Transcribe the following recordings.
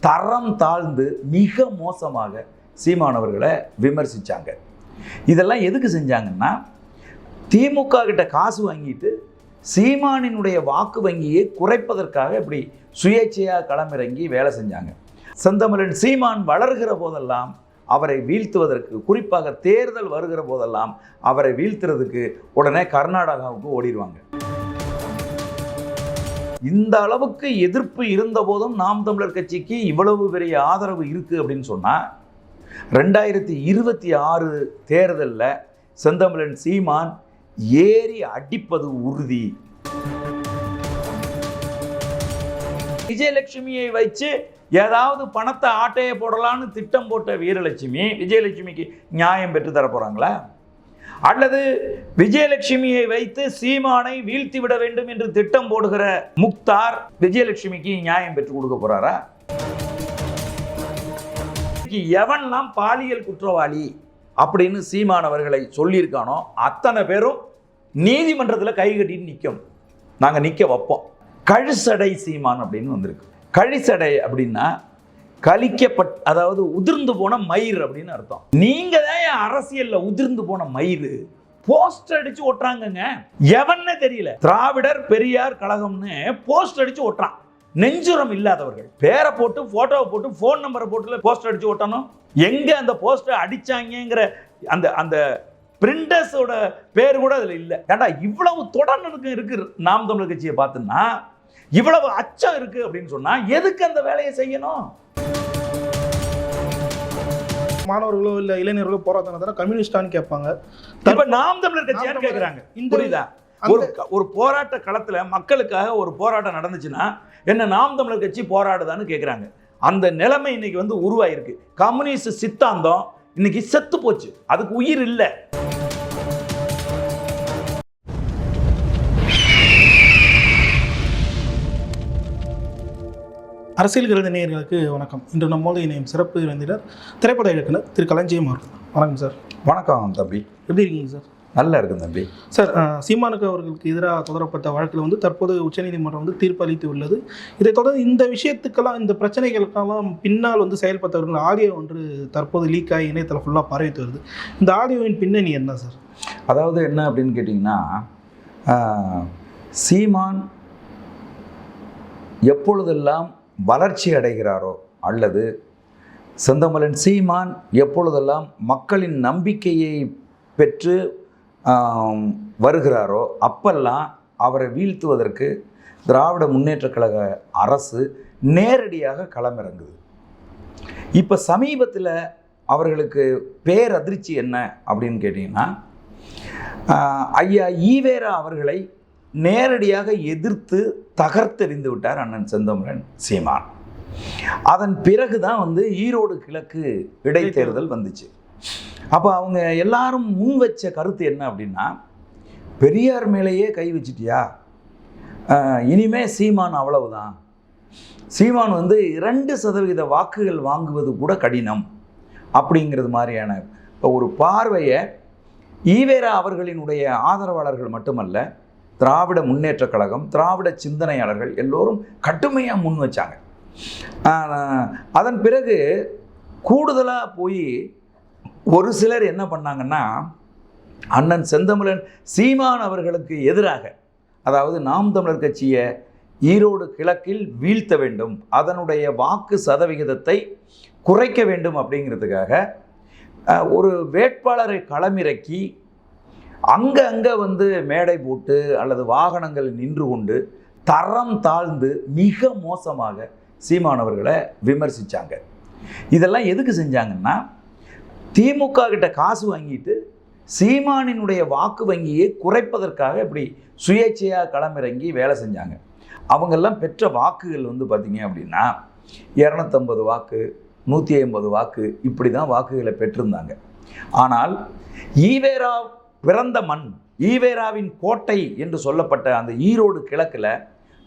தரம் தாழ்ந்து மிக மோசமாக சீமானவர்களை விமர்சித்தாங்க இதெல்லாம் எதுக்கு செஞ்சாங்கன்னா திமுக கிட்ட காசு வாங்கிட்டு சீமானினுடைய வாக்கு வங்கியை குறைப்பதற்காக இப்படி சுயேட்சையாக களமிறங்கி வேலை செஞ்சாங்க. செந்தமிழன் சீமான் வளர்கிற போதெல்லாம் அவரை வீழ்த்துவதற்கு குறிப்பாக தேர்தல் வருகிற போதெல்லாம் அவரை வீழ்த்துறதுக்கு உடனே கர்நாடகாவுக்கு ஓடிடுவாங்க. இந்த அளவுக்கு எதிர்ப்பு இருந்த போதும் நாம் தமிழர் கட்சிக்கு இவ்வளவு பெரிய ஆதரவு இருக்குது அப்படின்னு சொன்னால் ரெண்டாயிரத்தி இருபத்தி ஆறு தேர்தலில் செந்தமிழன் சீமான் ஏறி அடிப்பது உறுதி. விஜயலட்சுமியை வச்சு ஏதாவது பணத்தை ஆட்டையை போடலான்னு திட்டம் போட்ட வீரலட்சுமி விஜயலட்சுமிக்கு நியாயம் பெற்று தர போகிறாங்களா அல்லது விஜயலட்சுமியை வைத்து சீமானை வீழ்த்தி விட வேண்டும் என்று திட்டம் போடுகிற முக்தார் விஜயலட்சுமிக்கு நியாயம் பெற்று கொடுக்க போறாரா? எவன்லாம் பாலியல் குற்றவாளி அப்படின்னு சீமானவர்களை சொல்லியிருக்கானோ அத்தனை பேரும் நீதிமன்றத்தில் கை கட்டிட்டு நிற்கும் நாங்கள் நிற்க வைப்போம். கழுசடை சீமான் அப்படின்னு வந்திருக்கு. கழிசடை அப்படின்னா கழிக்கப்பட் அதாவது உதிர்ந்து போன மயிர் அப்படின்னு அர்த்தம். நீங்க தான் என் அரசியல்ல உதிர்ந்து போன மயிர். போஸ்டர் அடிச்சு ஒட்டுறாங்கங்க எவன்னு தெரியல. திராவிடர் பெரியார் கழகம்னு போஸ்ட் அடிச்சு ஓட்டுறான். நெஞ்சுரம் இல்லாதவர்கள். பேரை போட்டு போட்டோவை போட்டு ஃபோன் நம்பரை போட்டு போஸ்டர் அடிச்சு ஒட்டணும் எங்க அந்த போஸ்டர் அடிச்சாங்கிற அந்த அந்த பிரிண்டர்ஸோட பேர் கூட அதுல இல்லை. ஏண்டா இவ்வளவு தொடர்ந்து இருக்கு நாம் தமிழர் கட்சியை பார்த்தோம்னா இவ்வளவு அச்சம் இருக்கு அப்படின்னு சொன்னா எதுக்கு அந்த வேலையை செய்யணும்? மாணவர்களோ இல்ல இளைஞர்களோ போராட்டம் நடத்தினா கம்யூனிஸ்டான்னு கேட்பாங்க. இப்ப நாம் தமிழர் கட்சி நாம் யார் தமிழர் கேக்குறாங்க? இந்த- புரியுதா? ஒரு ஒரு போராட்ட களத்துல மக்களுக்காக ஒரு போராட்டம் நடந்துச்சுன்னா என்ன நாம் தமிழர் கட்சி போராடுதான்னு கேக்குறாங்க. அந்த நிலைமை இன்னைக்கு வந்து உருவாயிருக்கு. கம்யூனிஸ்ட் சித்தாந்தம் இன்னைக்கு செத்து போச்சு. அதுக்கு உயிர் இல்லை. அரசியல் கருத நேயர்களுக்கு வணக்கம். இன்று நம்மோடு இணையும் சிறப்பு விருந்தினர் திரைப்பட இயக்குனர் திரு. களஞ்சியம் அவர்கள். வணக்கம் சார். வணக்கம் தம்பி. எப்படி இருக்கீங்க சார்? நல்லா இருக்கு தம்பி. சார் சீமானுக்கு அவர்களுக்கு எதிராக தொடரப்பட்ட வழக்கில் வந்து தற்போது உச்சநீதிமன்றம் வந்து தீர்ப்பு அளித்து உள்ளது. இதைத் தொடர்ந்து இந்த விஷயத்துக்கெல்லாம் இந்த பிரச்சனைகளுக்கெல்லாம் பின்னால் வந்து செயல்பட்டவர்கள் ஆடியோ ஒன்று தற்போது லீக் ஆகி இணையத்தில் ஃபுல்லாக பரவிட்டு வருது. இந்த ஆடியோவின் பின்னணி என்ன சார்? அதாவது என்ன அப்படின்னு கேட்டிங்கன்னா சீமான் எப்பொழுதெல்லாம் வளர்ச்சி அடைகிறாரோ அல்லது செந்தமலன் சீமான் எப்பொழுதெல்லாம் மக்களின் நம்பிக்கையை பெற்று வருகிறாரோ அப்பெல்லாம் அவரை வீழ்த்துவதற்கு திராவிட முன்னேற்றக் கழக அரசு நேரடியாக களமிறங்குது. இப்போ சமீபத்தில் அவர்களுக்கு பேரதிர்ச்சி என்ன அப்படின்னு கேட்டிங்கன்னா ஐயா ஈவேரா அவர்களை நேரடியாக எதிர்த்து தகர்த்தெறிந்து விட்டார் அண்ணன் செந்தமிழன் சீமான். அதன் பிறகு தான் வந்து ஈரோடு கிழக்கு இடைத்தேர்தல் வந்துச்சு. அப்போ அவங்க எல்லாரும் முன் வச்ச கருத்து என்ன அப்படின்னா பெரியார் மேலேயே கை வச்சிட்டியா? இனிமே சீமான் அவ்வளவுதான். சீமான் வந்து இரண்டு சதவீத வாக்குகள் வாங்குவது கூட கடினம் அப்படிங்கிறது மாதிரியான ஒரு பார்வையை ஈவேரா அவர்களினுடைய ஆதரவாளர்கள் மட்டுமல்ல திராவிட முன்னேற்றக் கழகம் திராவிட சிந்தனையாளர்கள் எல்லோரும் கடுமையாக முன் வச்சாங்க. அதன் பிறகு கூடுதலாக போய் ஒரு சிலர் என்ன பண்ணாங்கன்னா அண்ணன் செந்தமிழன் சீமான் அவர்களுக்கு எதிராக அதாவது நாம் தமிழர் கட்சியை ஈரோடு கிழக்கில் வீழ்த்த வேண்டும் அதனுடைய வாக்கு சதவிகிதத்தை குறைக்க வேண்டும் அப்படிங்கிறதுக்காக ஒரு வேட்பாளரை களமிறக்கி அங்கே அங்கே வந்து மேடை போட்டு அல்லது வாகனங்கள் நின்று கொண்டு தரம் தாழ்ந்து மிக மோசமாக சீமானவர்களை விமர்சித்தாங்க இதெல்லாம் எதுக்கு செஞ்சாங்கன்னா திமுக கிட்ட காசு வாங்கிட்டு சீமானினுடைய வாக்கு வங்கியை குறைப்பதற்காக இப்படி சுயேட்சையாக களமிறங்கி வேலை செஞ்சாங்க. அவங்கெல்லாம் பெற்ற வாக்குகள் வந்து பார்த்தீங்க அப்படின்னா இரநூத்தம்பது வாக்கு நூற்றி ஐம்பது வாக்கு இப்படி தான் வாக்குகளை பெற்றிருந்தாங்க. ஆனால் ஈவேரா பிறந்த மண் ஈவேராவின் கோட்டை என்று சொல்லப்பட்ட அந்த ஈரோடு கிழக்கில்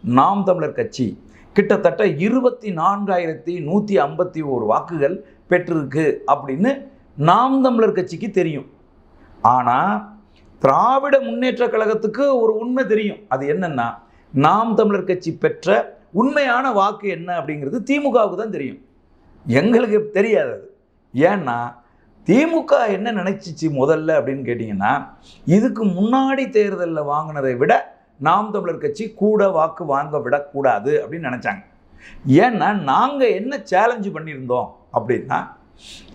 நாம் தமிழர் கட்சி கிட்டத்தட்ட இருபத்தி நான்காயிரத்தி நூற்றி ஐம்பத்தி ஓரு வாக்குகள் பெற்றிருக்கு அப்படின்னு நாம் தமிழர் கட்சிக்கு தெரியும். ஆனால் திராவிட முன்னேற்ற கழகத்துக்கு ஒரு உண்மை தெரியும். அது என்னென்னா நாம் தமிழர் கட்சி பெற்ற உண்மையான வாக்கு என்ன அப்படிங்கிறது திமுகவுக்கு தான் தெரியும். எங்களுக்கு தெரியாது அது. ஏன்னா திமுக என்ன நினைச்சிச்சு முதல்ல அப்படின்னு கேட்டிங்கன்னா இதுக்கு முன்னாடி தேர்தலில் வாங்கினதை விட நாம் தமிழர் கட்சி கூட வாக்கு வாங்க விடக்கூடாது அப்படின்னு நினச்சாங்க. ஏன்னா நாங்கள் என்ன சேலஞ்சு பண்ணியிருந்தோம் அப்படின்னா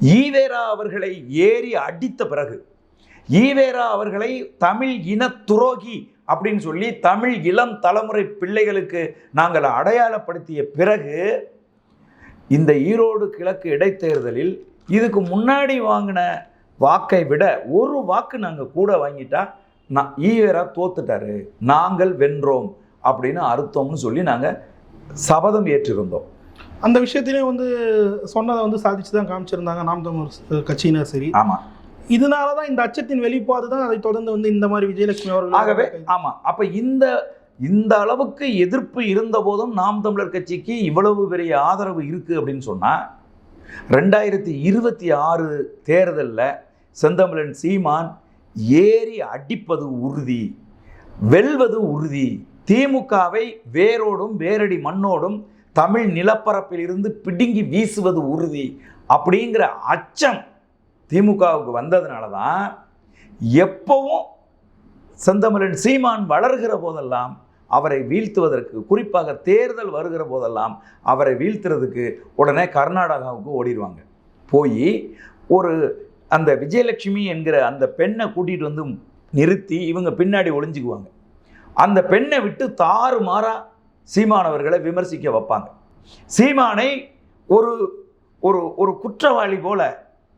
ஈவேரா அவர்களை ஏறி அடித்த பிறகு ஈவேரா அவர்களை தமிழ் இன துரோகி அப்படின்னு சொல்லி தமிழ் இளம் தலைமுறை பிள்ளைகளுக்கு நாங்கள் அடையாளப்படுத்திய பிறகு இந்த ஈரோடு கிழக்கு இடைத்தேர்தலில் இதுக்கு முன்னாடி வாங்கின வாக்கை விட ஒரு வாக்கு நாங்கள் கூட வாங்கிட்டா நான் ஈவேரா தோத்துட்டாரு. நாங்கள் வென்றோம். அப்படின்னு அர்த்தம்னு சொல்லி நாங்கள் சபதம் ஏற்றிருந்தோம். அந்த விஷயத்திலே வந்து சொன்னதை வந்து சாதிச்சு தான் காமிச்சிருந்தாங்க நாம் தமிழர் கட்சியினர் சரி. ஆமாம் இதனால தான் இந்த அச்சத்தின் வெளிப்பாடு தான் அதை தொடர்ந்து வந்து இந்த மாதிரி விஜயலட்சுமி அவர்கள் ஆகவே ஆமாம் அப்போ இந்த இந்த அளவுக்கு எதிர்ப்பு இருந்த போதும் நாம் தமிழர் கட்சிக்கு இவ்வளவு பெரிய ஆதரவு இருக்குது அப்படின்னு சொன்னால் ரெண்டாயிரத்தி இருபத்தி ஆறு தேர்தலில் செந்தமிழன் சீமான் ஏறி அடிப்பது உறுதி வெல்வது உறுதி. திமுகவை வேரோடும் வேரடி மண்ணோடும் தமிழ் நிலப்பரப்பில் இருந்து பிடுங்கி வீசுவது உறுதி அப்படிங்கிற அச்சம் திமுகவுக்கு வந்ததுனால தான் எப்பவும் செந்தமிழன் சீமான் வளர்கிற போதெல்லாம் அவரை வீழ்த்துவதற்கு குறிப்பாக தேர்தல் வருகிற போதெல்லாம் அவரை வீழ்த்துறதுக்கு உடனே கர்நாடகாவுக்கு ஓடிடுவாங்க. போய் ஒரு அந்த விஜயலட்சுமி என்கிற அந்த பெண்ணை கூட்டிகிட்டு வந்து நிறுத்தி இவங்க பின்னாடி ஒளிஞ்சுக்குவாங்க. அந்த பெண்ணை விட்டு தாறு மாறாக சீமானவர்களை விமர்சிக்க வைப்பாங்க. சீமானை ஒரு ஒரு ஒரு குற்றவாளி போல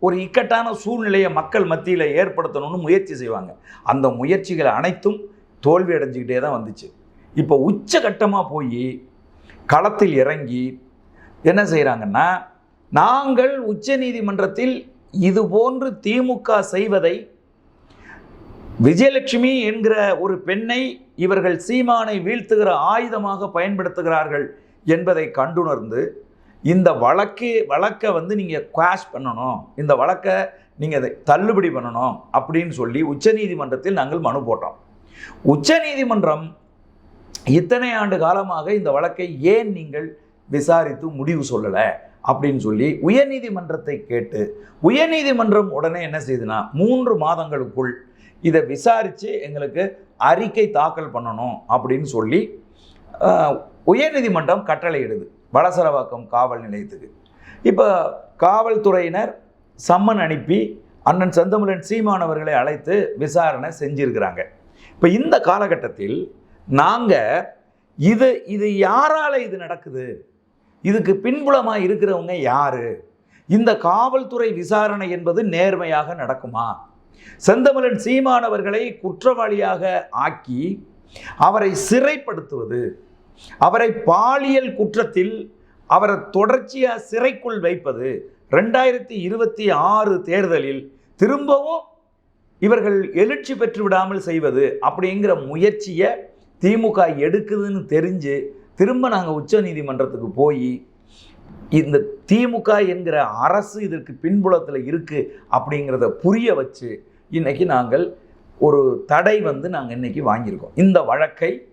ஒரு இக்கட்டான சூழ்நிலையை மக்கள் மத்தியில் ஏற்படுத்தணும்னு முயற்சி செய்வாங்க. அந்த முயற்சிகள் அனைத்தும் தோல்வி அடைஞ்சிக்கிட்டே தான் வந்துச்சு. இப்போ உச்சகட்டமாக போய் களத்தில் இறங்கி என்ன செய்கிறாங்கன்னா நாங்கள் உச்சநீதிமன்றத்தில் இது போன்று திமுக செய்வதை விஜயலட்சுமி என்கிற ஒரு பெண்ணை இவர்கள் சீமானை வீழ்த்துகிற ஆயுதமாக பயன்படுத்துகிறார்கள் என்பதை கண்டுணர்ந்து இந்த வழக்கு வழக்கை வந்து நீங்கள் குவாஷ் பண்ணணும். இந்த வழக்கை நீங்கள் அதை தள்ளுபடி பண்ணணும். அப்படின்னு சொல்லி உச்சநீதிமன்றத்தில் நாங்கள் மனு போட்டோம். உச்சநீதிமன்றம் இத்தனை ஆண்டு காலமாக இந்த வழக்கை ஏன் நீங்கள் விசாரித்து முடிவு சொல்லலை அப்படின்னு சொல்லி உயர்நீதிமன்றத்தை கேட்டு உயர்நீதிமன்றம் உடனே என்ன செய்யுதுன்னா மூன்று மாதங்களுக்குள் இதை விசாரித்து எங்களுக்கு அறிக்கை தாக்கல் பண்ணணும் அப்படின்னு சொல்லி உயர்நீதிமன்றம் கட்டளையிடுது வளசரவாக்கம் காவல் நிலையத்துக்கு. இப்போ காவல்துறையினர் சம்மன் அனுப்பி அண்ணன் செந்தமிழன் சீமானவர்களை அழைத்து விசாரணை செஞ்சிருக்கிறாங்க. இப்போ இந்த காலகட்டத்தில் நாங்கள் இது இது யாரால் இது நடக்குது? இதுக்கு பின்புலமாக இருக்கிறவங்க யார்? இந்த காவல்துறை விசாரணை என்பது நேர்மையாக நடக்குமா? செந்தமிழன் சீமானவர்களை குற்றவாளியாக ஆக்கி அவரை சிறைப்படுத்துவது அவரை பாலியல் குற்றத்தில் அவரை தொடர்ச்சியாக சிறைக்குள் வைப்பது ரெண்டாயிரத்தி இருபத்தி ஆறு தேர்தலில் திரும்பவும் இவர்கள் எழுச்சி பெற்று விடாமல் செய்வது அப்படிங்கிற முயற்சியை திமுக எடுக்குதுன்னு தெரிஞ்சு திரும்ப நாங்கள் உச்ச நீதிமன்றத்துக்கு போய் இந்த திமுக என்கிற அரசு இதற்கு பின்புலத்தில் இருக்குது அப்படிங்கிறத புரிய வச்சு இன்னைக்கு நாங்கள் ஒரு தடை வந்து நாங்கள் இன்றைக்கி வாங்கியிருக்கோம். இந்த வழக்கை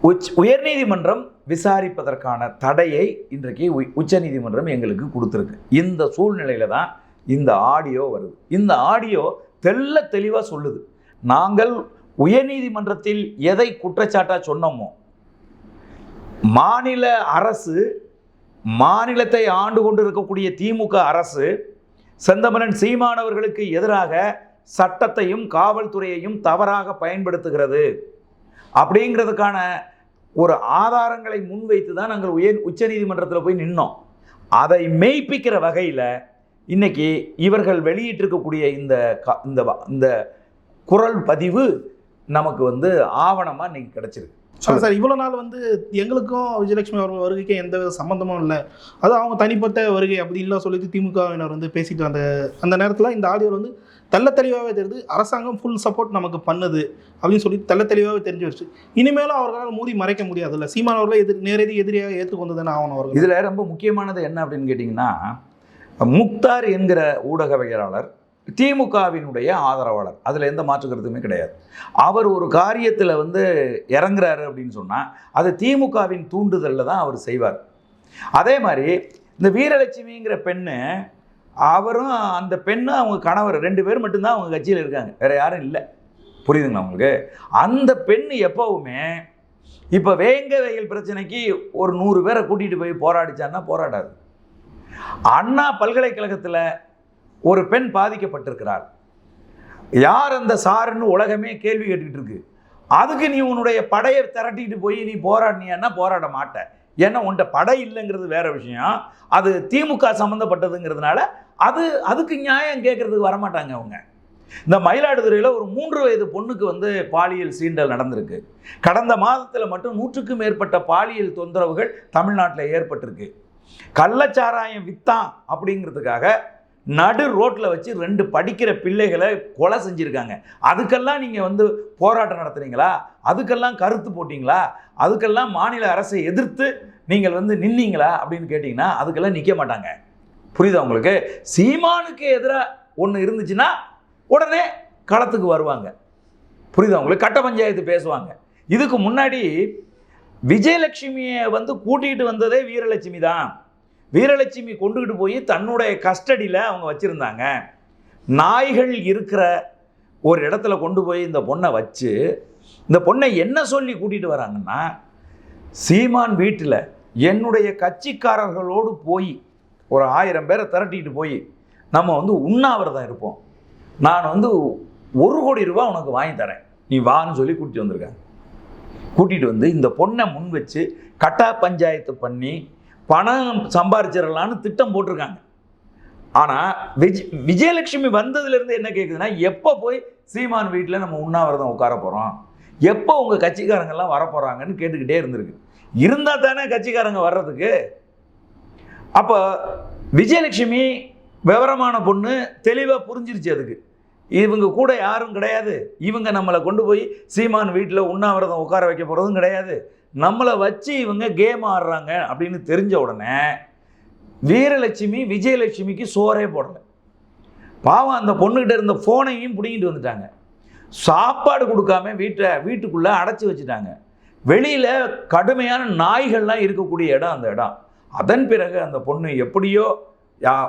உச் உயர்நீதிமன்றம் விசாரிப்பதற்கான தடையை இன்றைக்கு உ- உச்சநீதிமன்றம் எங்களுக்கு கொடுத்துருக்கு. இந்த சூழ்நிலையில தான் இந்த ஆடியோ வருது. இந்த ஆடியோ தெள்ள தெளிவாக சொல்லுது. நாங்கள் உயர்நீதிமன்றத்தில் எதை குற்றச்சாட்டாக சொன்னோமோ மாநில அரசு மாநிலத்தை ஆண்டு கொண்டு இருக்கக்கூடிய திமுக அரசு செந்தமலன் சீமானவர்களுக்கு எதிராக சட்டத்தையும் காவல்துறையையும் தவறாக பயன்படுத்துகிறது. அப்படிங்கிறதுக்கான ஒரு ஆதாரங்களை முன்வைத்து தான் நாங்கள் உயர் உச்சநீதிமன்றத்தில் போய் நின்னோம். அதை மெய்ப்பிக்கிற வகையில் இன்றைக்கி இவர்கள் வெளியிட்டிருக்கக்கூடிய இந்த க- இந்த இந்த குரல் பதிவு நமக்கு வந்து ஆவணமாக இன்னைக்கு கிடைச்சிருக்கு. சார் சார் இவ்வளோ நாள் வந்து எங்களுக்கும் விஜயலட்சுமி அவர்கள் வருகைக்கும் எந்த வித சம்மந்தமும் இல்லை. அது அவங்க தனிப்பட்ட வருகை அப்படி இல்லை சொல்லிட்டு திமுகவினர் வந்து பேசிட்டு அந்த அந்த நேரத்தில் இந்த ஆடியோவில் வந்து தெள்ள தெளிவாகவே தெரியுது அரசாங்கம் ஃபுல் சப்போர்ட் நமக்கு பண்ணுது அப்படின்னு சொல்லி தெள்ள தெளிவாகவே தெரிஞ்சு வச்சு இனிமேலும் அவர்களால் மூடி மறைக்க முடியாதுல்ல. சீமான் அவர்களை எதிர் நேரடி எதிரியாக ஏற்றுக்கொண்டு தானே ஆகணும் அவர்கள். இதில் ரொம்ப முக்கியமானது என்ன அப்படின்னு கேட்டிங்கன்னா முக்தார் என்கிற ஊடகவியலாளர் திமுகவினுடைய ஆதரவாளர். அதில் எந்த மாற்று கருத்துமே கிடையாது. அவர் ஒரு காரியத்தில் வந்து இறங்குறாரு அப்படின்னு சொன்னால் அது திமுகவின் தூண்டுதலில் தான் அவர் செய்வார். அதே மாதிரி இந்த வீரலட்சுமிங்கிற பெண்ணு அவரும் அந்த பெண்ணும் அவங்க கணவர் ரெண்டு பேர் மட்டும்தான் அவங்க கட்சியில் இருக்காங்க. வேறு யாரும் இல்லை. புரியுதுங்களா உங்களுக்கு? அந்த பெண் எப்போவுமே இப்போ வேங்க வெயில் பிரச்சனைக்கு ஒரு நூறு பேரை கூட்டிகிட்டு போய் போராடிச்சான்னா போராடாது. அண்ணா பல்கலைக்கழகத்தில் ஒரு பெண் பாதிக்கப்பட்டிருக்கிறார் யார் அந்த சாருன்னு உலகமே கேள்வி கேட்டுக்கிட்டு இருக்கு அதுக்கு நீ உன்னுடைய படையை திரட்டிட்டு போய் நீ போராடினியன்னா போராட மாட்ட. ஏன்னா உன்ட்ட படை இல்லைங்கிறது வேற விஷயம். அது திமுக சம்மந்தப்பட்டதுங்கிறதுனால அது அதுக்கு நியாயம் கேட்கறதுக்கு வரமாட்டாங்க அவங்க. இந்த மயிலாடுதுறையில் ஒரு மூன்று வயது பொண்ணுக்கு வந்து பாலியல் சீண்டல் நடந்திருக்கு. கடந்த மாதத்தில் மட்டும் நூற்றுக்கும் மேற்பட்ட பாலியல் தொந்தரவுகள் தமிழ்நாட்டில் ஏற்பட்டிருக்கு. கள்ளச்சாராயம் வித்தான் அப்படிங்கிறதுக்காக நடு ரோட்டில் வச்சு ரெண்டு படிக்கிற பிள்ளைகளை கொலை செஞ்சுருக்காங்க. அதுக்கெல்லாம் நீங்கள் வந்து போராட்டம் நடத்துகிறீங்களா அதுக்கெல்லாம் கருத்து போட்டிங்களா? அதுக்கெல்லாம் மாநில அரசை எதிர்த்து நீங்கள் வந்து நின்னீங்களா? அப்படின்னு கேட்டிங்கன்னா அதுக்கெல்லாம் நிற்க மாட்டாங்க. புரியுதா உங்களுக்கு? சீமானுக்கு எதிராக ஒன்று இருந்துச்சுன்னா உடனே களத்துக்கு வருவாங்க. புரியுதா உங்களுக்கு? கட்ட பஞ்சாயத்து பேசுவாங்க. இதுக்கு முன்னாடி விஜயலட்சுமியை வந்து கூட்டிகிட்டு வந்ததே வீரலட்சுமி தான் வீரலட்சுமி கொண்டுகிட்டு போய் தன்னுடைய கஸ்டடியில் அவங்க வச்சுருந்தாங்க. நாய்கள் இருக்கிற ஒரு இடத்துல கொண்டு போய் இந்த பொண்ணை வச்சு இந்த பொண்ணை என்ன சொல்லி கூட்டிகிட்டு வராங்கன்னா சீமான் வீட்டில் என்னுடைய கட்சிக்காரர்களோடு போய் ஒரு ஆயிரம் பேரை திரட்டிக்கிட்டு போய் நம்ம வந்து உண்ணாவிரதம் இருப்போம். நான் வந்து ஒரு கோடி ரூபா உனக்கு வாங்கி தரேன். நீ வான்னு சொல்லி கூட்டிட்டு வந்திருக்காங்க. கூட்டிகிட்டு வந்து இந்த பொண்ணை முன் வச்சு கட்டா பஞ்சாயத்து பண்ணி பணம் சம்பாரிச்சிடலான்னு திட்டம் போட்டிருக்காங்க. ஆனால் விஜய் விஜயலட்சுமி வந்ததுலேருந்து என்ன கேட்குதுன்னா எப்போ போய் சீமான் வீட்டில் நம்ம உண்ணாவிரதம் உட்கார போகிறோம் எப்போ உங்கள் கட்சிக்காரங்கெல்லாம் வர போகிறாங்கன்னு கேட்டுக்கிட்டே இருந்திருக்கு. இருந்தால் தானே கட்சிக்காரங்க வர்றதுக்கு. அப்போ விஜயலட்சுமி விவரமான பொண்ணு தெளிவாக புரிஞ்சிருச்சு அதுக்கு. இவங்க கூட யாரும் கிடையாது. இவங்க நம்மளை கொண்டு போய் சீமான் வீட்டில் உண்ணாவிரதம் உட்கார வைக்க போகிறதும் கிடையாது. நம்மளை வச்சு இவங்க கேம் ஆடுறாங்க அப்படின்னு தெரிஞ்ச உடனே வீரலட்சுமி விஜயலட்சுமிக்கு சோறே போடல. பாவம் அந்த பொண்ணுக்கிட்ட இருந்த ஃபோனையும் பிடிங்கிட்டு வந்துட்டாங்க. சாப்பாடு கொடுக்காம வீட்டை வீட்டுக்குள்ளே அடைச்சி வச்சுட்டாங்க. வெளியில் கடுமையான நாய்கள்லாம் இருக்கக்கூடிய இடம் அந்த இடம். அதன் பிறகு அந்த பொண்ணு எப்படியோ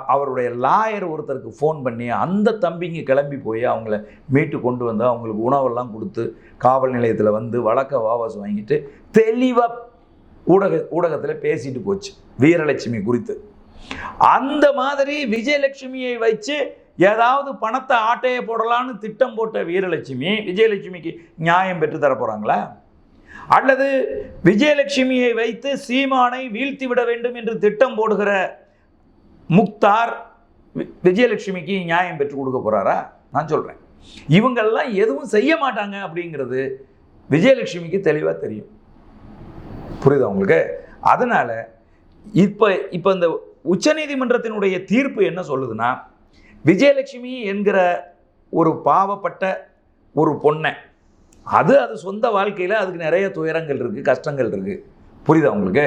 அவருடைய லாயர் ஒருத்தருக்கு ஃபோன் பண்ணி அந்த தம்பிங்க கிளம்பி போய் அவங்கள மீட்டு கொண்டு வந்து அவங்களுக்கு உணவெல்லாம் கொடுத்து காவல் நிலையத்தில் வந்து வழக்க வாபஸ் வாங்கிட்டு தெளிவாக ஊடக ஊடகத்தில் பேசிட்டு போச்சு வீரலட்சுமி குறித்து. அந்த மாதிரி விஜயலட்சுமியை வச்சு ஏதாவது பணத்தை ஆட்டையை போடலான்னு திட்டம் போட்ட வீரலட்சுமி விஜயலட்சுமிக்கு நியாயம் பெற்று தர போகிறாங்களா அல்லது விஜயலட்சுமியை வைத்து சீமானை வீழ்த்தி விட வேண்டும் என்று திட்டம் போடுகிற முக்தார் விஜயலட்சுமிக்கு நியாயம் பெற்றுக் கொடுக்க போறாரா? நான் சொல்கிறேன் இவங்கெல்லாம் எதுவும் செய்ய மாட்டாங்க அப்படிங்கிறது விஜயலட்சுமிக்கு தெளிவாக தெரியும். புரியுதா உங்களுக்கு? அதனால் இப்போ இப்போ இந்த உச்சநீதிமன்றத்தினுடைய தீர்ப்பு என்ன சொல்லுதுன்னா விஜயலட்சுமி என்கிற ஒரு பாவப்பட்ட ஒரு பொண்ணை அது அது சொந்த வாழ்க்கையில் அதுக்கு நிறைய துயரங்கள் இருக்குது கஷ்டங்கள் இருக்குது புரியுதா உங்களுக்கு?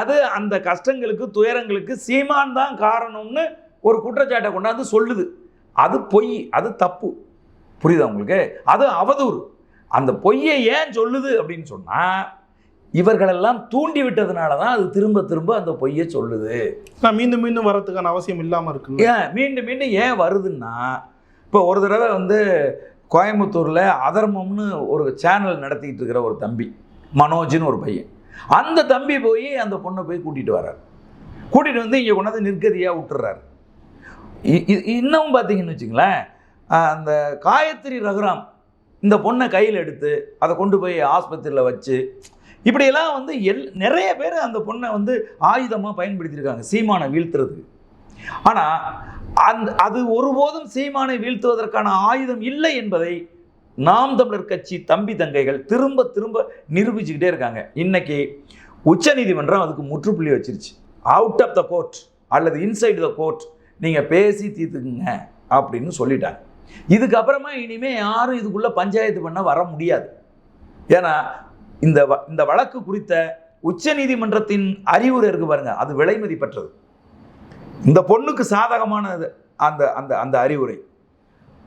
அது அந்த கஷ்டங்களுக்கு துயரங்களுக்கு சீமான் தான் காரணம்னு ஒரு குற்றச்சாட்டை கொண்டாந்து சொல்லுது. அது பொய் அது தப்பு. புரியுதா உங்களுக்கு? அது அவதூறு. அந்த பொய்யை ஏன் சொல்லுது அப்படின்னு சொன்னால் இவர்களெல்லாம் தூண்டி விட்டதுனால தான் அது திரும்ப திரும்ப அந்த பொய்யை சொல்லுது. நான் மீண்டும் மீண்டும் வரதுக்கான அவசியம் இல்லாமல் இருக்குல்ல ஏன் மீண்டும் மீண்டும் ஏன் வருதுன்னா இப்போ ஒரு தடவை வந்து கோயம்புத்தூரில் அதர்மம்னு ஒரு சேனல் நடத்திக்கிட்டு இருக்கிற ஒரு தம்பி மனோஜ்னு ஒரு பையன். அந்த தம்பி போய் அந்த பொண்ணை போய் கூட்டிகிட்டு வர்றார். கூட்டிகிட்டு வந்து இங்கே கொண்டாந்து நிர்கதியாக விட்டுறாரு. இன்னமும் பார்த்தீங்கன்னு வச்சுங்களேன் அந்த காயத்ரி ரகுராம் இந்த பொண்ணை கையில் எடுத்து அதை கொண்டு போய் ஆஸ்பத்திரியில் வச்சு இப்படியெல்லாம் வந்து எல் நிறைய பேர் அந்த பொண்ணை வந்து ஆயுதமாக பயன்படுத்தியிருக்காங்க சீமானை வீழ்த்துறதுக்கு. ஆனால் அந்த அது ஒருபோதும் சீமானை வீழ்த்துவதற்கான ஆயுதம் இல்லை என்பதை நாம் தமிழர் கட்சி தம்பி தங்கைகள் திரும்ப திரும்ப நிரூபிச்சுக்கிட்டே இருக்காங்க. இன்னைக்கு உச்சநீதிமன்றம் அதுக்கு முற்றுப்புள்ளி வச்சிருச்சு. அவுட் ஆஃப் த கோர்ட் அல்லது இன்சைடு த கோர்ட் நீங்கள் பேசி தீர்த்துக்குங்க அப்படின்னு சொல்லிட்டாங்க. இதுக்கப்புறமா இனிமே யாரும் இதுக்குள்ளே பஞ்சாயத்து பண்ண வர முடியாது. ஏன்னா இந்த வ- இந்த வழக்கு குறித்த உச்சநீதிமன்றத்தின் அறிவுரை இருக்கு பாருங்க அது விலைமதிப்பற்றது. இந்த பொண்ணுக்கு சாதகமானது அந்த அந்த அந்த அறிவுரை.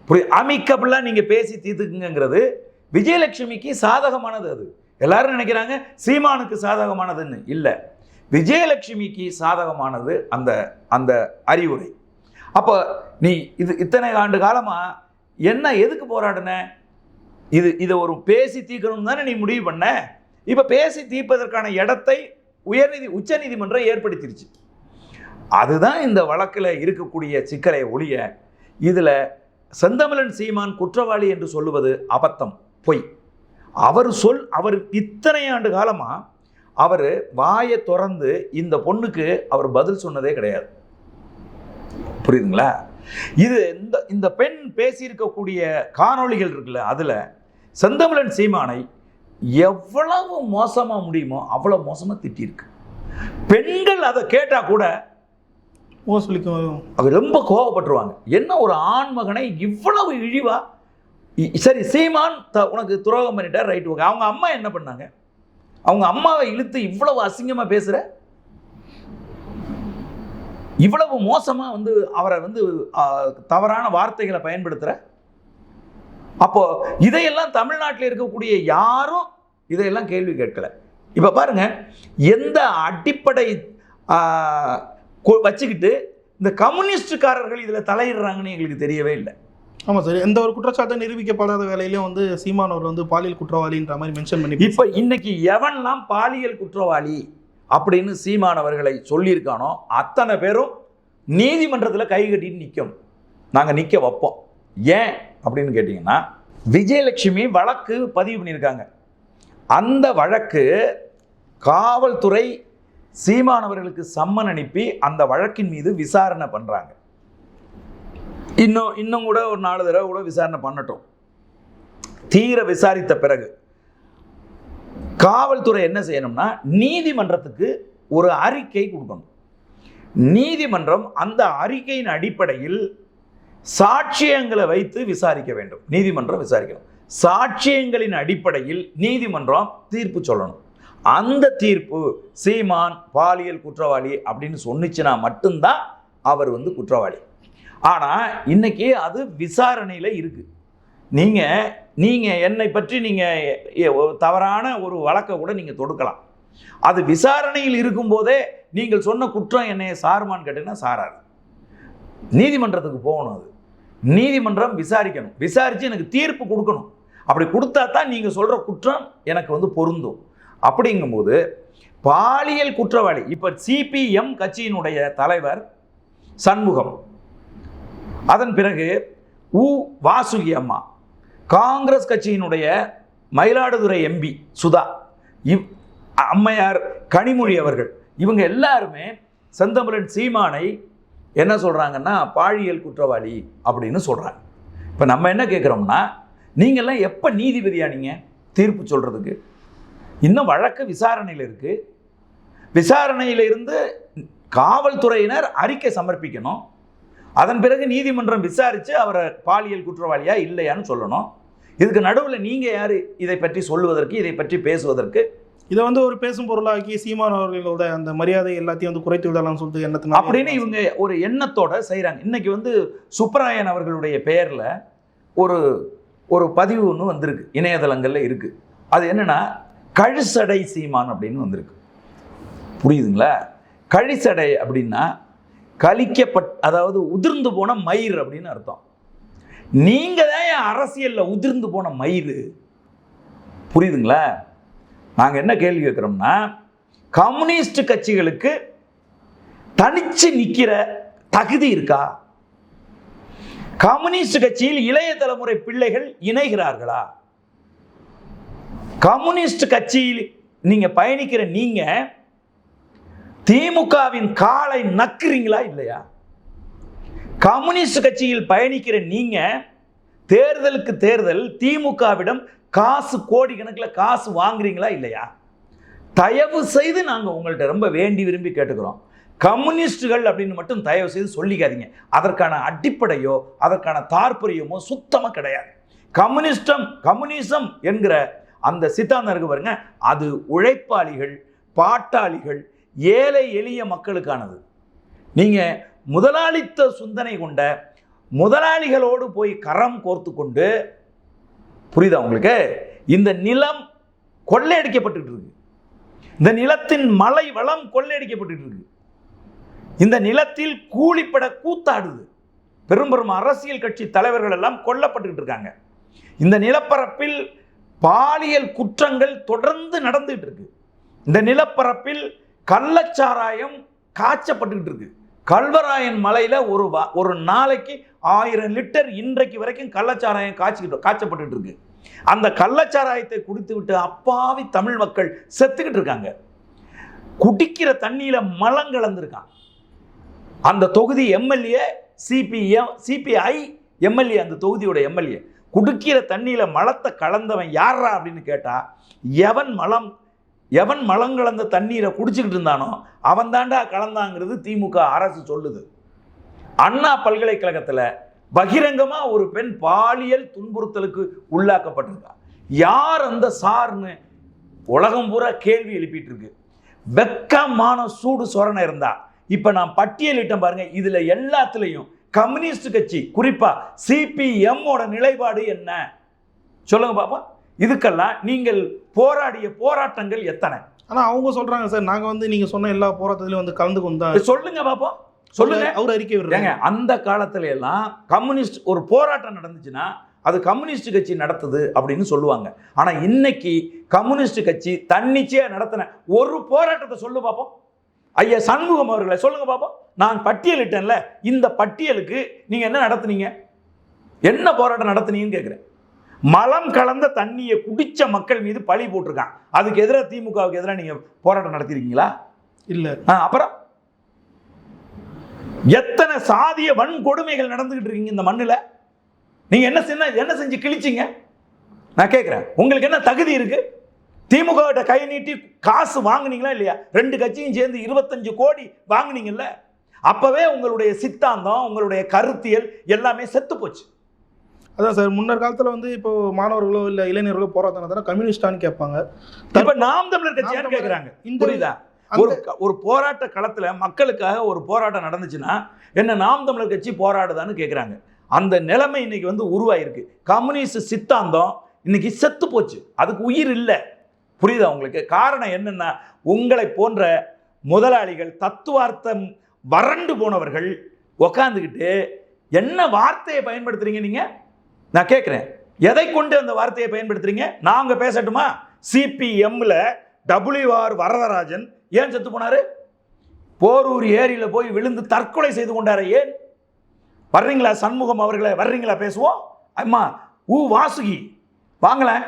புரிய அமிக்கபிளாக நீங்கள் பேசி தீர்த்துக்குங்கிறது விஜயலட்சுமிக்கு சாதகமானது அது. எல்லாரும் நினைக்கிறாங்க சீமானுக்கு சாதகமானதுன்னு. இல்லை. விஜயலட்சுமிக்கு சாதகமானது அந்த அந்த அறிவுரை. அப்போ நீ இது இத்தனை ஆண்டு காலமாக என்ன எதுக்கு போராடின? இது இதை ஒரு பேசி தீர்க்கணும் தானே நீ முடிவு பண்ண? இப்போ பேசி தீர்ப்பதற்கான இடத்தை உயர்நீதி உச்சநீதிமன்றம் ஏற்படுத்திருச்சு. அதுதான் இந்த வழக்கில் இருக்கக்கூடிய சிக்கலை ஒழிய இதில் செந்தமிழன் சீமான் குற்றவாளி என்று சொல்லுவது அபத்தம் பொய். அவர் சொல் அவர் இத்தனை ஆண்டு காலமாக அவர் வாயை திறந்து இந்த பொண்ணுக்கு அவர் பதில் சொன்னதே கிடையாது. புரியுதுங்களா? இது இந்த இந்த பெண் பேசியிருக்கக்கூடிய காணொளிகள் இருக்குல்ல அதில் செந்தமிழன் சீமானை எவ்வளவு மோசமாக முடியுமோ அவ்வளோ மோசமாக திட்டியிருக்கு. பெண்கள் அதை கேட்டால் கூட மோசலிக்கும் அவர் ரொம்ப கோவப்பட்டுருவாங்க. என்ன ஒரு ஆண்மகனை இவ்வளவு இழிவா? இ- சரி சீமான் த உனக்கு துரோகம் பண்ணிட்டார் ரைட் ஓகே அவங்க அம்மா என்ன பண்ணாங்க? அவங்க அம்மாவை இழுத்து இவ்வளவு அசிங்கமாக பேசுகிற இவ்வளவு மோசமாக வந்து அவரை வந்து தவறான வார்த்தைகளை பயன்படுத்துகிற அப்போ இதையெல்லாம் தமிழ்நாட்டில் இருக்கக்கூடிய யாரும் இதையெல்லாம் கேள்வி கேட்கல. இப்போ பாருங்க எந்த அடிப்படை வச்சுக்கிட்டு இந்த கம்யூனிஸ்டுக்காரர்கள் இதில் தலையிடுறாங்கன்னு எங்களுக்கு தெரியவே இல்லை. ஆமாம் சார் எந்த ஒரு குற்றச்சாட்டும் நிரூபிக்கப்படாத வேலையிலையும் வந்து சீமான் அவர் வந்து பாலியல் குற்றவாளின்ற மாதிரி மென்ஷன் பண்ணி இப்போ இன்னைக்கு எவன்லாம் பாலியல் குற்றவாளி அப்படின்னு சீமானவர்களை சொல்லியிருக்கானோ அத்தனை பேரும் நீதிமன்றத்தில் கை கட்டிட்டு நிற்கும் நாங்கள் நிற்க வைப்போம். ஏன் அப்படின்னு கேட்டிங்கன்னா விஜயலட்சுமி வழக்கு பதிவு பண்ணியிருக்காங்க. அந்த வழக்கு காவல்துறை சீமானவர்களுக்கு சம்மன் அனுப்பி அந்த வழக்கின் மீது விசாரணை பண்ணுறாங்க இன்னும் இன்னும் கூட ஒரு நாலு தடவை கூட விசாரணை பண்ணட்டும். தீர விசாரித்த பிறகு. காவல்துறை என்ன செய்யணும்னா நீதிமன்றத்துக்கு ஒரு அறிக்கை கொடுக்கணும். நீதிமன்றம் அந்த அறிக்கையின் அடிப்படையில் சாட்சியங்களை வைத்து விசாரிக்க வேண்டும். நீதிமன்றம் விசாரிக்கணும். சாட்சியங்களின் அடிப்படையில் நீதிமன்றம் தீர்ப்பு சொல்லணும். அந்த தீர்ப்பு சீமான் பாலியல் குற்றவாளி அப்படின்னு சொன்னிச்சுன்னா மட்டும்தான் அவர் வந்து குற்றவாளி. ஆனால் இன்னைக்கு அது விசாரணையில் இருக்குது நீங்கள் நீங்கள் என்னை பற்றி நீங்கள் தவறான ஒரு வழக்கை கூட நீங்கள் தொடுக்கலாம். அது விசாரணையில் இருக்கும்போதே நீங்கள் சொன்ன குற்றம் என்னை சாருமான்னு கேட்டீங்கன்னா சாராது. நீதிமன்றத்துக்கு போகணும் அது. நீதிமன்றம் விசாரிக்கணும். விசாரித்து எனக்கு தீர்ப்பு கொடுக்கணும். அப்படி கொடுத்தா தான் நீங்கள் சொல்கிற குற்றம் எனக்கு வந்து பொருந்தும். அப்படிங்கும்போது பாலியல் குற்றவாளி இப்போ சிபிஎம் கட்சியினுடைய தலைவர் சண்முகம். அதன் பிறகு உ வாசுகி அம்மா காங்கிரஸ் கட்சியினுடைய மயிலாடுதுறை எம்பி சுதா இவ் அம்மையார் கனிமொழி அவர்கள் இவங்க எல்லாருமே செந்தமிழன் சீமானை என்ன சொல்கிறாங்கன்னா பாலியல் குற்றவாளி அப்படின்னு சொல்கிறாங்க இப்போ நம்ம என்ன கேட்குறோம்னா நீங்கள்லாம் எப்போ நீதிபதியானீங்க தீர்ப்பு சொல்கிறதுக்கு இன்னும் வழக்கு விசாரணையில் இருக்குது விசாரணையில் இருந்து காவல்துறையினர் அறிக்கை சமர்ப்பிக்கணும். அதன் பிறகு நீதிமன்றம் விசாரித்து அவரை பாலியல் குற்றவாளியா இல்லையான்னு சொல்லணும். இதுக்கு நடுவில் நீங்கள் யார்? இதை பற்றி சொல்லுவதற்கு இதை பற்றி பேசுவதற்கு. இதை வந்து ஒரு பேசும் பொருளாக்கி சீமான் அவர்களோட அந்த மரியாதை எல்லாத்தையும் வந்து குறைத்து விடலாம்னு சொல்லிட்டு எண்ணத்தினால அப்படின்னு இவங்க ஒரு எண்ணத்தோட செய்கிறாங்க இன்னைக்கு வந்து சுப்பராயன் அவர்களுடைய பெயரில் ஒரு ஒரு பதிவு ஒன்று வந்திருக்கு. இணையதளங்களில் இருக்குது அது என்னன்னா கழுசடை சீமான் அப்படின்னு வந்திருக்கு. புரியுதுங்களா? கழிசடை அப்படின்னா கலிக்கப்பட் அதாவது உதிர்ந்து போன மயிர் அப்படின்னு அர்த்தம். நீங்கள் தான் என் அரசியலில் உதிர்ந்து போன மயிர். புரியுதுங்களா? நாங்கள் என்ன கேள்வி கேட்குறோம்னா கம்யூனிஸ்ட் கட்சிகளுக்கு தனித்து நிற்கிற தகுதி இருக்கா? கம்யூனிஸ்ட் கட்சியில் இளைய தலைமுறை பிள்ளைகள் இணைகிறார்களா? கம்யூனிஸ்ட் கட்சியில் நீங்கள் பயணிக்கிற நீங்கள் திமுகவின் காலை நக்குறீங்களா இல்லையா? கம்யூனிஸ்ட் கட்சியில் பயணிக்கிற நீங்கள் தேர்தலுக்கு தேர்தல் திமுகவிடம் காசு கோடி கணக்கில் காசு வாங்குறீங்களா இல்லையா? தயவு செய்து நாங்கள் உங்கள்கிட்ட ரொம்ப வேண்டி விரும்பி கேட்டுக்கிறோம். கம்யூனிஸ்டுகள் அப்படின்னு மட்டும் தயவு செய்து சொல்லிக்காதீங்க. அதற்கான அடிப்படையோ அதற்கான தார்ப்பரியமோ சுத்தமாக கிடையாது. கம்யூனிஸ்டம் கம்யூனிசம் என்கிற அந்த சித்தாந்தம் இருக்கு பாருங்க. அது உழைப்பாளிகள் பாட்டாளிகள் ஏழை எளிய மக்களுக்கானது. நீங்கள் முதலாளித்த சிந்தனை கொண்ட முதலாளிகளோடு போய் கரம் கோர்த்து கொண்டு புரியுதா உங்களுக்கு? இந்த நிலம் கொள்ளையடிக்கப்பட்டுட்டு இருக்கு. இந்த நிலத்தின் மலை வளம் கொள்ளையடிக்கப்பட்டு இருக்கு. இந்த நிலத்தில் கூலிப்பட கூத்தாடுது. பெரும் பெரும் அரசியல் கட்சி தலைவர்கள் எல்லாம் கொல்லப்பட்டுக்கிட்டு இருக்காங்க. இந்த நிலப்பரப்பில் பாலியல் குற்றங்கள் தொடர்ந்து நடந்துகிட்டு இருக்கு. இந்த நிலப்பரப்பில் கள்ளச்சாராயம் காய்ச்சப்பட்டுக்கிட்டு இருக்கு. கல்வராயன் மலையில் ஒரு வா- ஒரு நாளைக்கு ஆயிரம் லிட்டர் இன்றைக்கு வரைக்கும் கள்ளச்சாராயம் காய்ச்சிக்கிட்டு காய்ச்சப்பட்டுட்டு இருக்கு. அந்த கள்ளச்சாராயத்தை குடித்து விட்டு அப்பாவி தமிழ் மக்கள் செத்துக்கிட்டு இருக்காங்க. குடிக்கிற தண்ணியில மலம் கலந்துருக்கான். அந்த தொகுதி எம்எல்ஏ சிபிஎம் சிபிஐ எம்எல்ஏ அந்த தொகுதியோட எம்எல்ஏ. குடிக்கிற தண்ணியில் மலத்தை கலந்தவன் யாரா அப்படின்னு கேட்டால் எவன் மலம் எவன் மலம் கலந்த தண்ணீரை குடிச்சிக்கிட்டு இருந்தானோ அவன் தாண்டா கலந்தாங்கிறது திமுக அரசு சொல்லுது. அண்ணா பல்கலைக்கழகத்தில் பகிரங்கமாக ஒரு பெண் பாலியல் துன்புறுத்தலுக்கு உள்ளாக்கப்பட்டிருக்கா. யார் அந்த சார்னு உலகம் பூரா கேள்வி எழுப்பிட்டு இருக்கு வெக்கமான சூடு சொரணை இருந்தா இப்போ நான் பட்டியலிட்டேன் பாருங்க இதில் எல்லாத்துலேயும் கம்யூனிஸ்ட் கட்சி குறிப்பா சிபிஎம் ஓட நிலைப்பாடு என்ன? சொல்லுங்க பாப்பா இதுக்கெல்லாம் நீங்கள் போராடிய போராட்டங்கள் எத்தனை? ஆனா அவங்க சொல்றாங்க சார் நாங்க வந்து நீங்க சொன்ன எல்லா போராட்டத்திலயும் வந்து கலந்து கொண்டா சொல்லுங்க பாப்போம். சொல்லுங்க. அவர் அறிக்கை விடுறாங்க அந்த காலத்துல எல்லாம் கம்யூனிஸ்ட் ஒரு போராட்டம் நடந்துச்சுன்னா அது கம்யூனிஸ்ட் கட்சி நடத்துது அப்படின்னு சொல்லுவாங்க. ஆனா இன்னைக்கு கம்யூனிஸ்ட் கட்சி தன்னிச்சையா நடத்தின ஒரு போராட்டத்தை சொல்லு பார்ப்போம் ஐயா சண்முகம் அவர்களை சொல்லுங்க பார்ப்போம் நான் பட்டியலிட்டேன்ல இந்த பட்டியலுக்கு நீங்க என்ன நடத்துனீங்க? என்ன போராட்டம் நடத்துனீங்கன்னு கேட்குறேன் மலம் கலந்த தண்ணியை குடிச்ச மக்கள் மீது பழி போட்டிருக்கான். அதுக்கு எதிராக திமுகவுக்கு எதிராக நீங்க போராட்டம் நடத்திருக்கீங்களா? இல்ல. ஆ, அப்புறம்? எத்தனை சாதிய வன்கொடுமைகள் நடந்துகிட்டு இருக்கீங்க இந்த மண்ணுல? நீங்க என்ன செஞ்ச என்ன செஞ்சு கிழிச்சிங்க? நான் கேட்கிறேன் உங்களுக்கு என்ன தகுதி இருக்கு? திமுக கை நீட்டி காசு வாங்குனீங்களா இல்லையா? ரெண்டு கட்சியும் சேர்ந்து இருபத்தஞ்சு கோடி வாங்குனீங்கல்ல? அப்பவே உங்களுடைய சித்தாந்தம் உங்களுடைய கருத்தியல் எல்லாமே செத்து போச்சு. அதான் சார் முன்னர் காலத்துல வந்து இப்போ மாணவர்களோ இல்ல இளைஞர்களோ போராட்டம் கம்யூனிஸ்டான்னு கேட்பாங்க. இப்ப நாம் தமிழர் கட்சியான்னு கேட்கிறாங்க புரியுதா? ஒரு ஒரு போராட்ட களத்துல மக்களுக்காக ஒரு போராட்டம் நடந்துச்சுன்னா என்ன நாம் தமிழர் கட்சி போராடுதான்னு கேட்குறாங்க அந்த நிலைமை இன்னைக்கு வந்து உருவாயிருக்கு. கம்யூனிஸ்ட் சித்தாந்தம் இன்னைக்கு செத்து போச்சு. அதுக்கு உயிர் இல்லை. புரியுதா உங்களுக்கு? காரணம் என்னன்னா உங்களை போன்ற முதலாளிகள் தத்துவார்த்தம் வறண்டு போனவர்கள் உக்காந்துக்கிட்டு என்ன வார்த்தையை பயன்படுத்துறீங்க நீங்க? நான் கேட்குறேன் எதை கொண்டு அந்த வார்த்தையை பயன்படுத்துறீங்க? நாங்க பேசட்டுமா? சிபிஎம்ல டபிள்யூஆர் வரதராஜன் ஏன் செத்து போனாரு? போரூர் ஏரியில் போய் விழுந்து தற்கொலை செய்து கொண்டாரு ஏன்? வர்றீங்களா சண்முகம் அவர்களை? வர்றீங்களா பேசுவோம்? அம்மா ஊ வாசுகி. வாங்களேன்.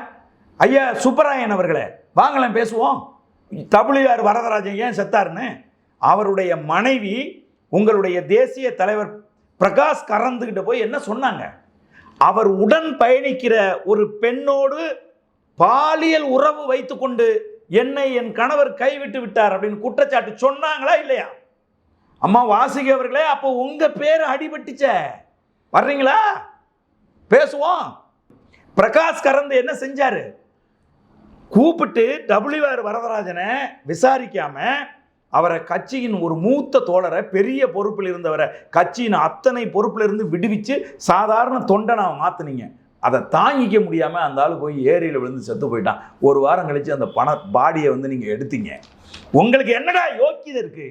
ஐயா சுப்பராயன் அவர்களே. வாங்களேன் பேசுவோம். டபிள்யூஆர் வரதராஜன் ஏன் செத்தாருன்னு? அவருடைய மனைவி உங்களுடைய தேசிய தலைவர் பிரகாஷ் கறந்துக்கிட்ட போய் என்ன சொன்னாங்க? அவர் உடன் பயணிக்கிற ஒரு பெண்ணோடு பாலியல் உறவு வைத்துக்கொண்டு என்னை என் கணவர் கைவிட்டு விட்டார் அப்படின்னு குற்றச்சாட்டு சொன்னாங்களா இல்லையா? அம்மா வாசுகி அவர்களே அப்போ உங்கள் பேர் அடிபட்டுச்சே. வர்றீங்களா? பேசுவோம். பிரகாஷ் கறந்து என்ன செஞ்சார்? கூப்பிட்டு டபிள்யூஆர் வரதராஜனை விசாரிக்காமல் அவரை கட்சியின் ஒரு மூத்த தோழரை பெரிய பொறுப்பில் இருந்தவரை கட்சியின் அத்தனை பொறுப்பில் இருந்து விடுவிச்சு சாதாரண தொண்டனாக மாற்றினீங்க அதை தாங்கிக்க முடியாமல் அந்த ஆள் போய் ஏரியில் விழுந்து செத்து போயிட்டான். ஒரு வாரம் கழித்து அந்த பண பாடியை வந்து நீங்கள் எடுத்தீங்க. உங்களுக்கு என்னடா யோக்கியதை இருக்குது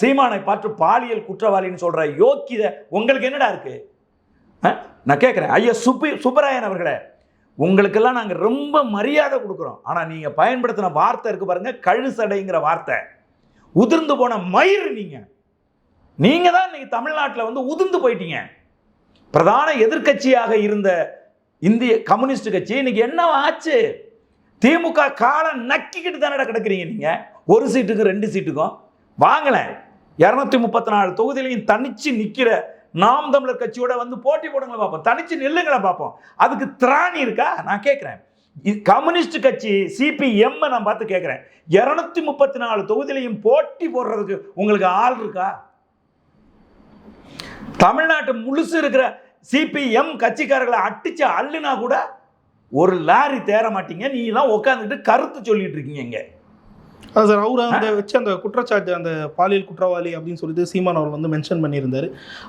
சீமானை பார்த்து பாலியல் குற்றவாளின்னு சொல்கிற யோக்கியதை உங்களுக்கு என்னடா இருக்குது நான் கேட்குறேன் ஐயா சுப்பி சுப்பராயன் அவர்களே உங்களுக்கெல்லாம் நாங்கள் ரொம்ப மரியாதை கொடுக்குறோம். ஆனால் நீங்கள் பயன்படுத்தின வார்த்தை இருக்கு பாருங்கள் கழுசடைங்கிற வார்த்தை. உதிர்ந்து போன மயிர் நீங்கள் நீங்கள் தான் இன்னைக்கு தமிழ்நாட்டில் வந்து உதிர்ந்து போயிட்டீங்க. பிரதான எதிர்க்கட்சியாக இருந்த இந்திய கம்யூனிஸ்ட் கட்சி இன்னைக்கு என்ன ஆச்சு? திமுக காலம் நக்கிக்கிட்டு தானடா கிடக்குறீங்க நீங்கள் ஒரு சீட்டுக்கும் ரெண்டு சீட்டுக்கும். வாங்கலை இரநூத்தி முப்பத்தி நாலு தொகுதியிலையும் தனிச்சு நிற்கிற நாம் தமிழர் கட்சியோட வந்து போட்டி போடுங்களை பார்ப்போம் தனிச்சு நில்லுங்களே பார்ப்போம் அதுக்கு திராணி இருக்கா? நான் கேட்குறேன் கம்யூனிஸ்ட் கட்சி சிபிஎம் நான் பார்த்து கேட்குறேன். இரநூத்தி முப்பத்தி நாலு தொகுதியிலையும் போட்டி போடுறதுக்கு உங்களுக்கு ஆள் இருக்கா? தமிழ்நாட்டு முழுசு இருக்கிற சிபிஎம் கட்சிக்காரர்களை அடிச்சு அள்ளுனா கூட ஒரு லாரி தேர மாட்டீங்க. நீ எல்லாம் உட்காந்துட்டு கருத்து சொல்லிட்டு இருக்கீங்க அது சார் அவர் அந்த வச்சு அந்த குற்றச்சாட்டு அந்த பாலியல் குற்றவாளி அப்படின்னு சொல்லிட்டு சீமான் அவர் வந்து மென்ஷன் பண்ணியிருந்தாரு.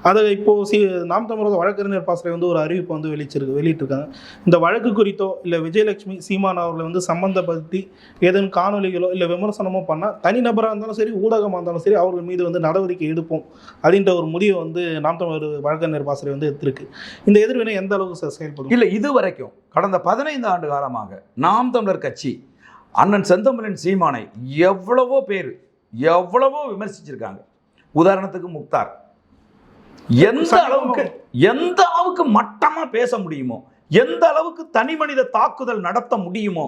அதை இப்போ சி நாம் தமிழக வழக்கறிஞர் பாசறை வந்து ஒரு அறிவிப்பு வந்து வெளிச்சிருக்கு வெளியிட்டிருக்காங்க. இந்த வழக்கு குறித்தோ இல்லை விஜயலட்சுமி சீமான் அவர்களை வந்து சம்மந்தப்படுத்தி ஏதேனும் காணொலிகளோ இல்லை விமர்சனமோ பண்ணால் தனிநபராக இருந்தாலும் சரி ஊடகமாக இருந்தாலும் சரி அவர்கள் மீது வந்து நடவடிக்கை எடுப்போம் அப்படின்ற ஒரு முடிவை வந்து நாம் தமிழர் வழக்கறிஞர் பாசறை வந்து எடுத்திருக்கு. இந்த எதிர்வினை எந்த அளவுக்கு சார் செயல்படும்? இல்லை இது வரைக்கும் கடந்த பதினைந்து ஆண்டு காலமாக நாம் தமிழர் கட்சி அண்ணன் செந்தமிழன் சீமானை எவ்வளவோ பேர் எவ்வளவோ விமர்சிச்சிருக்காங்க. உதாரணத்துக்கு முக்தார். எந்த அளவுக்கு எந்த அளவுக்கு மட்டமா பேச முடியுமோ எந்த அளவுக்கு தனி மனித தாக்குதல் நடத்த முடியுமோ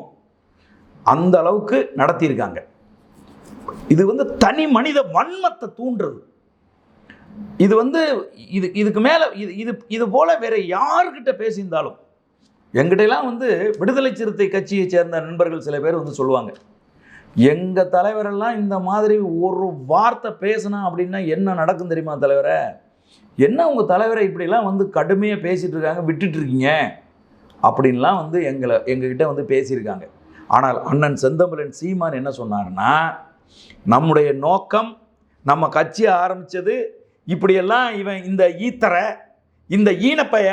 அந்த அளவுக்கு நடத்தியிருக்காங்க. இது வந்து தனி மனித வன்மத்தை தூண்டுறது. இது வந்து இது இதுக்கு மேல இது இது இது போல வேற யாருக்கிட்ட பேசியிருந்தாலும் எங்கிட்டலாம் வந்து விடுதலை சிறுத்தை கட்சியை சேர்ந்த நண்பர்கள் சில பேர் வந்து சொல்லுவாங்க எங்கள் தலைவரெல்லாம் இந்த மாதிரி ஒரு வார்த்தை பேசினா அப்படின்னா என்ன நடக்கும் தெரியுமா தலைவரை? என்ன உங்கள் தலைவரை இப்படிலாம் வந்து கடுமையாக பேசிகிட்டு இருக்காங்க விட்டுட்டுருக்கீங்க அப்படின்லாம் வந்து எங்களை எங்ககிட்ட வந்து பேசியிருக்காங்க. ஆனால் அண்ணன் செந்தமிழன் சீமான் என்ன சொன்னார்னா நம்முடைய நோக்கம் நம்ம கட்சி ஆரம்பித்தது இப்படியெல்லாம் இவன் இந்த ஈத்தரை இந்த ஈனப்பைய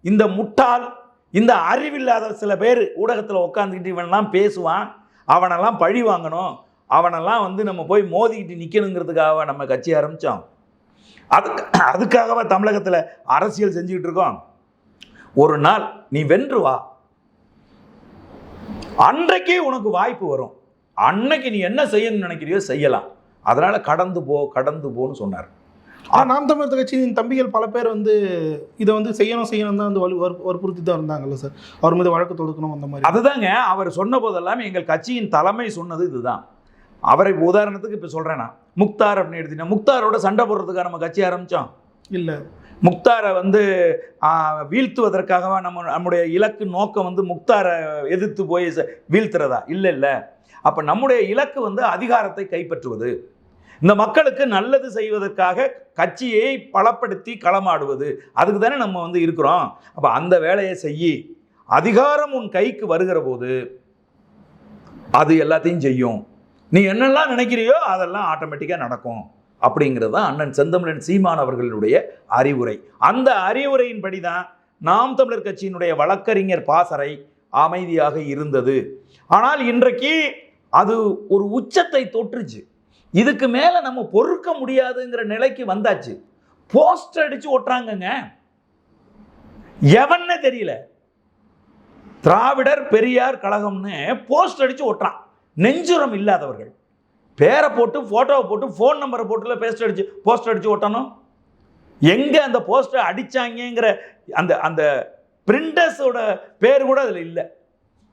இந்த முட்டாள் இந்த அறிவில்லாத சில பேர் ஊடகத்தில் உட்காந்துக்கிட்டு இவனெல்லாம் பேசுவான் அவனெல்லாம் பழி வாங்கணும் அவனெல்லாம் வந்து நம்ம போய் மோதிக்கிட்டு நிற்கணுங்கிறதுக்காக நம்ம கட்சி ஆரம்பித்தோம் அதுக்கு அதுக்காகவா தமிழகத்தில் அரசியல் செஞ்சுக்கிட்டு இருக்கோம். ஒரு நாள் நீ வென்று வா. அன்றைக்கே உனக்கு வாய்ப்பு வரும். அன்னைக்கு நீ என்ன செய்யணும்னு நினைக்கிறியோ செய்யலாம். அதனால் கடந்து போ கடந்து போன்னு சொன்னார். நாம் தமிழர் கட்சியின் தம்பிகள் பல பேர் வந்து இதை வந்து செய்யணும் செய்யணும் தான் வந்து வலு வற்பு- வற்புறுத்தி தான் இருந்தாங்கல்ல சார். அவர் மீது வழக்கு தொடுக்கணும் அந்த மாதிரி. அதுதாங்க அவர் சொன்ன போதெல்லாம் எங்கள் கட்சியின் தலைமை சொன்னது இதுதான். அவரை உதாரணத்துக்கு இப்போ சொல்கிறேன் நான். முக்தார் அப்படின்னு எடுத்தீங்கன்னா முக்தாரோட சண்டை போடுறதுக்காக நம்ம கட்சி ஆரம்பித்தோம் இல்லை. முக்தாரை வந்து ஆ, வீழ்த்துவதற்காக நம்ம நம்முடைய இலக்கு நோக்கம் வந்து முக்தாரை எதிர்த்து போய் வீழ்த்துறதா? இல்லை இல்லை. அப்போ நம்முடைய இலக்கு வந்து அதிகாரத்தை கைப்பற்றுவது. இந்த மக்களுக்கு நல்லது செய்வதற்காக கட்சியை பலப்படுத்தி களமாடுவது. அதுக்கு தானே நம்ம வந்து இருக்கிறோம். அப்போ அந்த வேலையை செய்யி அதிகாரம் உன் கைக்கு வருகிற போது அது எல்லாத்தையும் செய்யும். நீ என்னெல்லாம் நினைக்கிறியோ அதெல்லாம் ஆட்டோமேட்டிக்காக நடக்கும். அப்படிங்கிறது தான் அண்ணன் செந்தமிழன் சீமான் அவர்களுடைய அறிவுரை. அந்த அறிவுரையின்படி தான் நாம் தமிழர் கட்சியினுடைய வழக்கறிஞர் பாசறை அமைதியாக இருந்தது. ஆனால் இன்றைக்கு அது ஒரு உச்சத்தை தொற்றுச்சு. இதுக்கு மேலே நம்ம பொறுக்க முடியாதுங்கிற நிலைக்கு வந்தாச்சு. போஸ்டர் அடித்து ஒட்டுறாங்கங்க எவன்னு தெரியல. திராவிடர் பெரியார் கழகம்னு போஸ்ட் அடித்து ஒட்டுறான் நெஞ்சுரம் இல்லாதவர்கள். பேரை போட்டு ஃபோட்டோவை போட்டு ஃபோன் நம்பரை போட்டுல பேஸ்ட் அடிச்சு போஸ்டர் அடித்து ஒட்டணும் எங்கே அந்த போஸ்டர் அடித்தாங்கிற அந்த அந்த பிரிண்டர்ஸோட பேர் கூட அதில் இல்லை.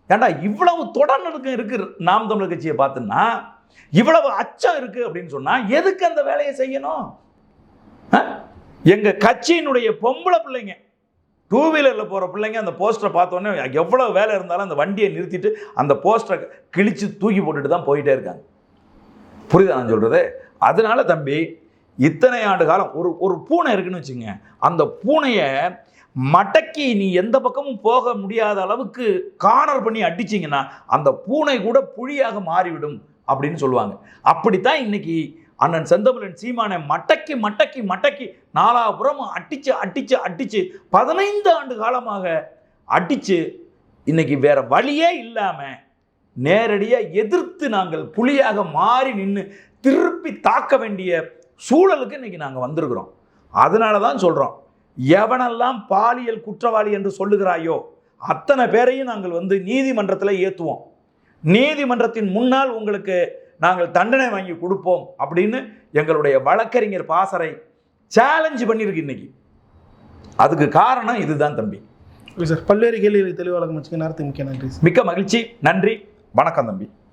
ஏண்டா இவ்வளவு தொடர்நடுக்கம் இருக்கு நாம் தமிழர் கட்சியை பார்த்தோன்னா? இவ்வளவு அச்சம் இருக்கு அப்படின்னு சொன்னா எதுக்கு அந்த வேலையை செய்யணும்? அஹ்? எங்க கட்சியினுடைய பொம்பளை பிள்ளைங்க டூ வீலரில் போகிற பிள்ளைங்க அந்த போஸ்டரை பார்த்தோன்னே எவ்வளோ வேலை இருந்தாலும் அந்த வண்டியை நிறுத்திட்டு அந்த போஸ்டரை கிழிச்சு தூக்கி போட்டுட்டு தான் போயிட்டே இருக்காங்க. புரியுதா நான் சொல்கிறது அதனால தம்பி இத்தனை ஆண்டு காலம் ஒரு ஒரு பூனை இருக்குன்னு வச்சுங்க அந்த பூனையை மடக்கி நீ எந்த பக்கமும் போக முடியாத அளவுக்கு கார்னர் பண்ணி அடிச்சிங்கன்னா அந்த பூனை கூட புழியாக மாறிவிடும். அப்படின்னு சொல்லுவாங்க. அப்படித்தான் இன்னைக்கு அண்ணன் செந்தமிழன் சீமானை மட்டக்கி மட்டக்கி மட்டக்கி நாலாபுரமும் அடிச்சு அடிச்சு அடிச்சு பதினைந்து ஆண்டு காலமாக அடிச்சு இன்னைக்கு வேற வழியே இல்லாமல் நேரடியாக எதிர்த்து நாங்கள் புலியாக மாறி நின்று திருப்பி தாக்க வேண்டிய சூழலுக்கு இன்னைக்கு நாங்கள் வந்திருக்கிறோம். அதனால தான் சொல்கிறோம் எவனெல்லாம் பாலியல் குற்றவாளி என்று சொல்லுகிறாயோ அத்தனை பேரையும் நாங்கள் வந்து நீதிமன்றத்தில் ஏற்றுவோம் நீதிமன்றத்தின் முன்னால் உங்களுக்கு நாங்கள் தண்டனை வாங்கி கொடுப்போம் அப்படின்னு எங்களுடைய வழக்கறிஞர் பாசறை சேலஞ்சு பண்ணியிருக்கு இன்னைக்கு. அதுக்கு காரணம் இதுதான் தம்பி. சார் பல்வேறு கேள்விகளுக்கு தெளிவாக வச்சுக்க நேரத்துக்கு முக்கிய நன்றி மிக்க மகிழ்ச்சி. நன்றி. வணக்கம் தம்பி.